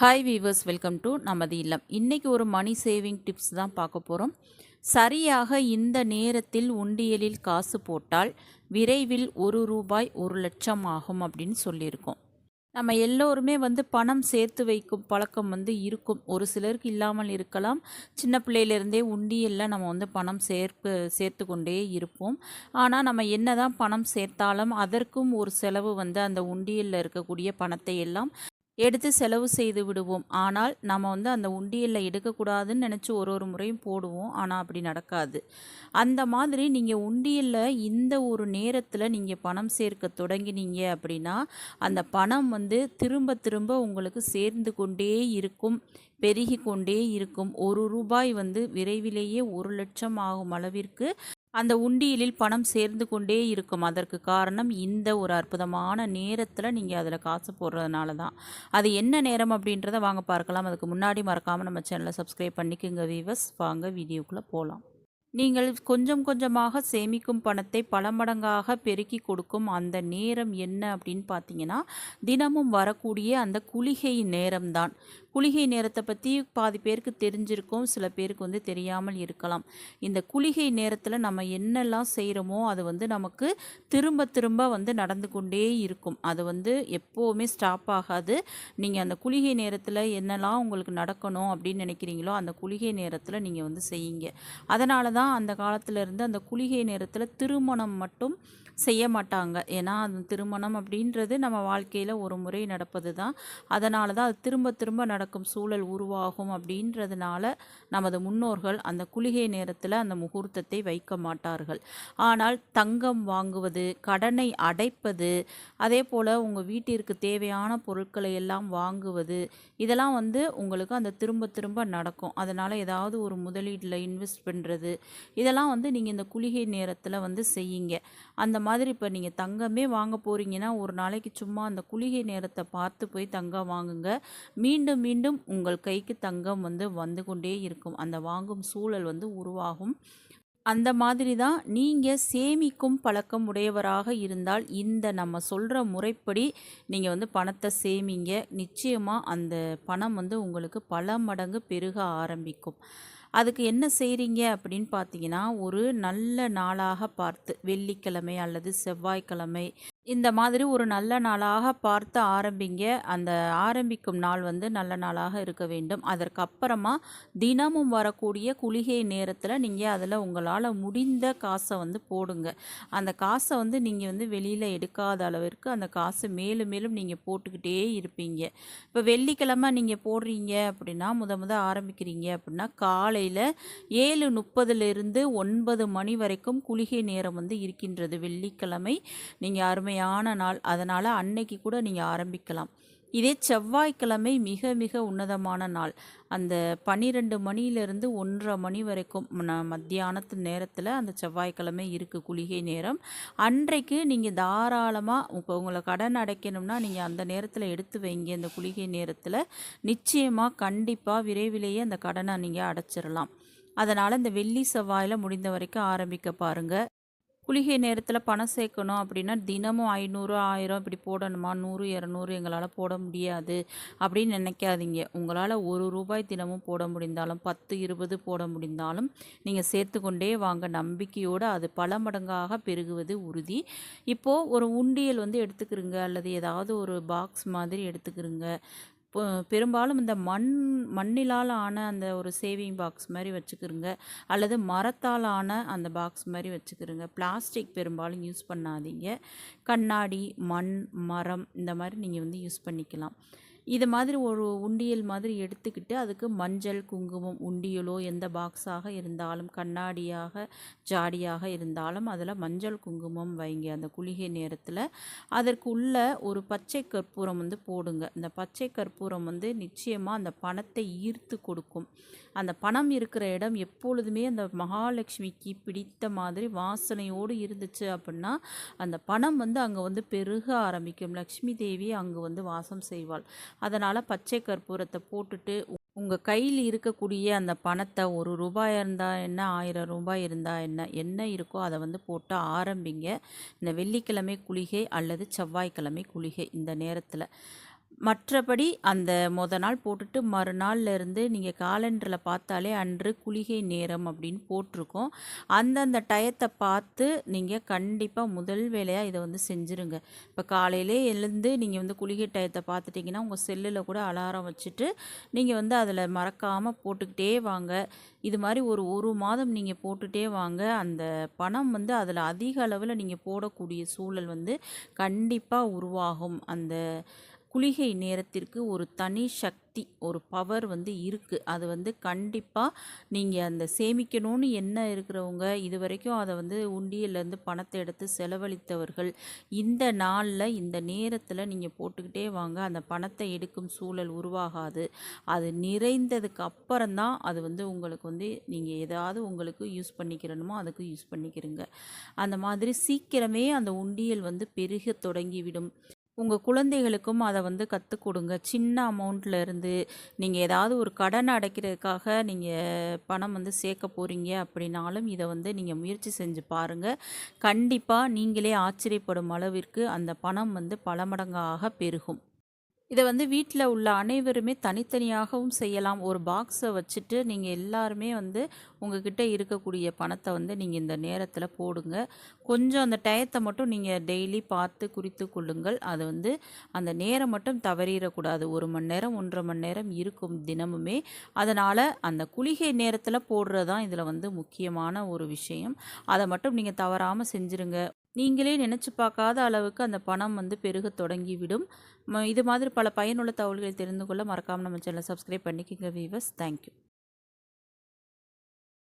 Hi viewers welcome to நமது இல்லம். இன்றைக்கி ஒரு மணி சேவிங் டிப்ஸ் தான் பார்க்க போகிறோம் சரியாக இந்த நேரத்தில் உண்டியலில் காசு போட்டால் விரைவில் ஒரு ரூபாய் ஒரு லட்சம் ஆகும் அப்படின்னு சொல்லியிருக்கோம். நம்ம எல்லோருமே வந்து பணம் சேர்த்து வைக்கும் பழக்கம் வந்து இருக்கும். ஒரு சிலருக்கு இல்லாமல் இருக்கலாம். சின்ன பிள்ளையிலேருந்தே உண்டியலில் நம்ம வந்து பணம் சேர்ப்பு சேர்த்து கொண்டே இருப்போம். ஆனால் நம்ம என்ன தான் பணம் சேர்த்தாலும் அதற்கும் ஒரு செலவு வந்து அந்த உண்டியலில் இருக்கக்கூடிய பணத்தை எல்லாம் எடுத்து செலவு செய்து விடுவோம். ஆனால் நம்ம வந்து அந்த உண்டியலில் எடுக்கக்கூடாதுன்னு நினச்சி ஒரு ஒரு முறையும் போடுவோம். ஆனால் அப்படி நடக்காது. அந்த மாதிரி நீங்கள் உண்டியலில் இந்த ஒரு நேரத்தில் நீங்கள் பணம் சேர்க்க தொடங்கினீங்க அப்படின்னா அந்த பணம் வந்து திரும்ப திரும்ப உங்களுக்கு சேர்ந்து கொண்டே இருக்கும் பெருகி கொண்டே இருக்கும். ஒரு ரூபாய் வந்து விரைவிலேயே ஒரு லட்சம் ஆகும் அளவிற்கு அந்த உண்டியலில் பணம் சேர்ந்து கொண்டே இருக்கும். அதற்கு காரணம் இந்த ஒரு அற்புதமான நேரத்தில் நீங்கள் அதில் காசு போடுறதுனால தான் அது என்ன நேரம் அப்படின்றத வாங்க பார்க்கலாம். அதுக்கு முன்னாடி மறக்காமல் நம்ம சேனலை சப்ஸ்கிரைப் பண்ணிக்கோங்க வீவர்ஸ் வாங்க வீடியோக்குள்ளே போகலாம் நீங்கள் கொஞ்சம் கொஞ்சமாக சேமிக்கும் பணத்தை பல மடங்காக பெருக்கி கொடுக்கும் அந்த நேரம் என்ன அப்படின்னு பார்த்தீங்கன்னா தினமும் வரக்கூடிய அந்த குளிகை நேரம்தான். குளிகை நேரத்தை பற்றி பாதி பேருக்கு தெரிஞ்சிருக்கும் சில பேருக்கு வந்து தெரியாமல் இருக்கலாம். இந்த குளிகை நேரத்தில் நம்ம என்னெல்லாம் செய்கிறோமோ அது வந்து நமக்கு திரும்ப திரும்ப வந்து நடந்து கொண்டே இருக்கும். அது வந்து எப்போவுமே ஸ்டாப் ஆகாது. நீங்கள் அந்த குளிகை நேரத்தில் என்னெல்லாம் உங்களுக்கு நடக்கணும் அப்படின்னு நினைக்கிறீங்களோ அந்த குளிகை நேரத்தில் நீங்கள் வந்து செய்யுங்க. அதனால தான் அந்த காலத்தில் இருந்து அந்த குளிகை நேரத்தில் திருமணம் மட்டும் செய்ய மாட்டாங்க. ஏன்னா அது திருமணம் அப்படின்றது நம்ம வாழ்க்கையில் ஒரு முறை நடப்பது தான் அதனால தான் அது திரும்ப திரும்ப நடக்கும் சூழல் உருவாகும் அப்படின்றதுனால நமது முன்னோர்கள் அந்த குளிகை நேரத்தில் அந்த முகூர்த்தத்தை வைக்க மாட்டார்கள். ஆனால் தங்கம் வாங்குவது கடனை அடைப்பது அதே போல் உங்கள் வீட்டிற்கு தேவையான பொருட்களை எல்லாம் வாங்குவது இதெல்லாம் வந்து உங்களுக்கு அந்த திரும்ப திரும்ப நடக்கும். அதனால் ஏதாவது ஒரு முதலீட்டில் இன்வெஸ்ட் பண்ணுறது இதெல்லாம் வந்து நீங்கள் இந்த குளிகை நேரத்தில் வந்து செய்யுங்க. அந்த மாதிரி இப்போ நீங்கள் தங்கமே வாங்க போகிறீங்கன்னா ஒரு நாளைக்கு சும்மா அந்த குளிகை நேரத்தை பார்த்து போய் தங்கம் வாங்குங்க. மீண்டும் மீண்டும் உங்கள் கைக்கு தங்கம் வந்து வந்து கொண்டே இருக்கும். அந்த வாங்கும் சூழல் வந்து உருவாகும். அந்த மாதிரி தான் நீங்கள் சேமிக்கும் பழக்கம் உடையவராக இருந்தால் இந்த நம்ம சொல்கிற முறைப்படி நீங்கள் வந்து பணத்தை சேமிங்க. நிச்சயமாக அந்த பணம் வந்து உங்களுக்கு பல மடங்கு பெருக ஆரம்பிக்கும். அதுக்கு என்ன செய்கிறீங்க அப்படின்னு பார்த்தீங்கன்னா ஒரு நல்ல நாளாக பார்த்து வெள்ளிக்கிழமை அல்லது செவ்வாய்க்கிழமை இந்த மாதிரி ஒரு நல்ல நாளாக பார்த்து ஆரம்பிங்க. அந்த ஆரம்பிக்கும் நாள் வந்து நல்ல நாளாக இருக்க வேண்டும். அதற்கப்புறமா தினமும் வரக்கூடிய குளிகை நேரத்தில் நீங்கள் அதில் உங்களால் முடிந்த காசை வந்து போடுங்க. அந்த காசை வந்து நீங்கள் வந்து வெளியில் எடுக்காத அளவிற்கு அந்த காசு மேலும் மேலும் நீங்கள் போட்டுக்கிட்டே இருப்பீங்க. இப்போ வெள்ளிக்கிழமை நீங்கள் போடுறீங்க அப்படின்னா முத முத ஆரம்பிக்கிறீங்க அப்படின்னா காலையில் ஏழு முப்பதுலேருந்து ஒன்பது மணி வரைக்கும் குளிகை நேரம் வந்து இருக்கின்றது. வெள்ளிக்கிழமை நீங்கள் அருமையாக அருமையான நாள். அதனால் அன்னைக்கு கூட நீங்கள் ஆரம்பிக்கலாம். இதே செவ்வாய்க்கிழமை மிக மிக உன்னதமான நாள். அந்த பன்னிரெண்டு மணியிலிருந்து ஒன்றரை மணி வரைக்கும் மத்தியானத்து நேரத்தில் அந்த செவ்வாய்க்கிழமை இருக்குது குளிகை நேரம். அன்றைக்கு நீங்கள் தாராளமாக இப்போ உங்களை கடன் அடைக்கணும்னா நீங்கள் அந்த நேரத்தில் எடுத்து வைங்க. இந்த குளிகை நேரத்தில் நிச்சயமாக கண்டிப்பாக விரைவிலேயே அந்த கடனை நீங்கள் அடைச்சிடலாம் அதனால் இந்த வெள்ளி செவ்வாயில் முடிந்த வரைக்கும் ஆரம்பிக்க பாருங்கள் குளிகை நேரத்தில் பணம் சேர்க்கணும் அப்படின்னா தினமும் ஐநூறு ஆயிரம் இப்படி போடணுமா? நூறு இரநூறு எங்களால் போட முடியாது அப்படின்னு நினைக்காதீங்க. உங்களால் ஒரு ரூபாய் தினமும் போட முடிந்தாலும் பத்து இருபது போட முடிந்தாலும் நீங்கள் சேர்த்து கொண்டே வாங்க. நம்பிக்கையோடு அது பல மடங்காக பெருகுவது உறுதி. இப்போது ஒரு உண்டியல் வந்து எடுத்துக்கிறங்க அல்லது ஏதாவது ஒரு பாக்ஸ் மாதிரி எடுத்துக்கிறங்க. பெரும்பாலும் இந்த மண் மண்ணிலால் ஆன அந்த ஒரு சேவிங் பாக்ஸ் மாதிரி வச்சுக்கிறோங்க அல்லது மரத்தால் ஆன அந்த பாக்ஸ் மாதிரி வச்சுக்கிறோங்க பிளாஸ்டிக் பெரும்பாலும் யூஸ் பண்ணாதீங்க. கண்ணாடி மண் மரம் இந்த மாதிரி நீங்கள் வந்து யூஸ் பண்ணிக்கலாம். இது மாதிரி ஒரு உண்டியல் மாதிரி எடுத்துக்கிட்டு அதுக்கு மஞ்சள் குங்குமம் உண்டியலோ எந்த பாக்ஸாக இருந்தாலும் கண்ணாடியாக ஜாடியாக இருந்தாலும் அதில் மஞ்சள் குங்குமம் வைங்க. அந்த குளிகை நேரத்தில் அதற்கு உள்ள ஒரு பச்சை கற்பூரம் வந்து போடுங்க. இந்த பச்சை கற்பூரம் வந்து நிச்சயமாக அந்த பணத்தை ஈர்த்து கொடுக்கும். அந்த பணம் இருக்கிற இடம் எப்பொழுதுமே அந்த மகாலட்சுமிக்கு பிடித்த மாதிரி வாசனையோடு இருந்துச்சு அப்படின்னா அந்த பணம் வந்து அங்கே வந்து பெருக ஆரம்பிக்கும். லக்ஷ்மி தேவி அங்கே வந்து வாசம் செய்வாள். அதனால் பச்சை கற்பூரத்தை போட்டுட்டு உங்கள் கையில் இருக்கக்கூடிய அந்த பணத்தை ஒரு ரூபாய் இருந்தால் என்ன ஆயிரம் ரூபாய் இருந்தால் என்ன என்ன இருக்கோ அதை வந்து போட்டு ஆரம்பிங்க. இந்த வெள்ளிக்கிழமை குளிகை அல்லது செவ்வாய்க்கிழமை குளிகை இந்த நேரத்தில். மற்றபடி அந்த மொத நாள் போட்டுட்டு மறுநாள்ல இருந்து நீங்கள் காலண்டரில் பார்த்தாலே அன்று குளிகை நேரம் அப்படின்னு போட்டிருக்கோம். அந்தந்த டயத்தை பார்த்து நீங்கள் கண்டிப்பாக முதல் வேலையாக இதை வந்து செஞ்சுருங்க. இப்போ காலையிலே எழுந்து நீங்கள் வந்து குளிகை டயத்தை பார்த்துட்டிங்கன்னா உங்கள் செல்லில் கூட அலாரம் வச்சுட்டு நீங்கள் வந்து அதில் மறக்காமல் போட்டுக்கிட்டே வாங்க. இது மாதிரி ஒரு ஒரு மாதம் நீங்கள் போட்டுகிட்டே வாங்க. அந்த பணம் வந்து அதில் அதிக அளவில் நீங்கள் போடக்கூடிய சூழல் வந்து கண்டிப்பாக உருவாகும். அந்த குளிகை நேரத்திற்கு ஒரு தனி சக்தி ஒரு பவர் வந்து இருக்குது அது வந்து கண்டிப்பாக நீங்கள் அந்த சேமிக்கணும்னு என்ன இருக்கிறவங்க இது வரைக்கும் அதை வந்து உண்டியல்லேருந்து பணத்தை எடுத்து செலவழித்தவர்கள் இந்த நாளில் இந்த நேரத்தில் நீங்கள் போட்டுக்கிட்டே வாங்க. அந்த பணத்தை எடுக்கும் சூழல் உருவாகாது. அது நிறைந்ததுக்கு அப்புறம்தான் அது வந்து உங்களுக்கு வந்து நீங்கள் ஏதாவது உங்களுக்கு யூஸ் பண்ணிக்கிறணுமோ அதுக்கு யூஸ் பண்ணிக்கிறீங்க. அந்த மாதிரி சீக்கிரமே அந்த உண்டியல் வந்து பெருக தொடங்கிவிடும். உங்கள் குழந்தைகளுக்கும் அதை வந்து கற்றுக் கொடுங்க. சின்ன அமௌண்ட்டில் இருந்து நீங்கள் ஏதாவது ஒரு கடன் அடைக்கிறதுக்காக நீங்கள் பணம் வந்து சேர்க்க போகிறீங்க அப்படின்னாலும் இதை வந்து நீங்கள் முயற்சி செஞ்சு பாருங்கள் கண்டிப்பாக நீங்களே ஆச்சரியப்படும் அளவிற்கு அந்த பணம் வந்து பல மடங்காக பெருகும். இதை வந்து வீட்டில் உள்ள அனைவருமே தனித்தனியாகவும் செய்யலாம். ஒரு பாக்ஸை வச்சுட்டு நீங்கள் எல்லாருமே வந்து உங்ககிட்ட இருக்கக்கூடிய பணத்தை வந்து நீங்கள் இந்த நேரத்தில் போடுங்க. கொஞ்சம் அந்த டயத்தை மட்டும் நீங்கள் டெய்லி பார்த்து குறித்து கொள்ளுங்கள். அது வந்து அந்த நேரம் மட்டும் தவறிடக்கூடாது. ஒரு மணி நேரம் ஒன்றரை மணி நேரம் இருக்கும் தினமுமே. அதனால் அந்த குளிகை நேரத்தில் போடுறது தான் இதில் வந்து முக்கியமான ஒரு விஷயம். அதை மட்டும் நீங்கள் தவறாமல் செஞ்சுருங்க. நீங்களே நினச்சி பார்க்காத அளவுக்கு அந்த பணம் வந்து பெருக தொடங்கிவிடும். இது மாதிரி பல பயனுள்ள தகவல்களை தெரிந்து கொள்ள மறக்காமல் நம்ம சேனலை சப்ஸ்கிரைப் பண்ணிக்கோங்க வீவர்ஸ் தேங்க்யூ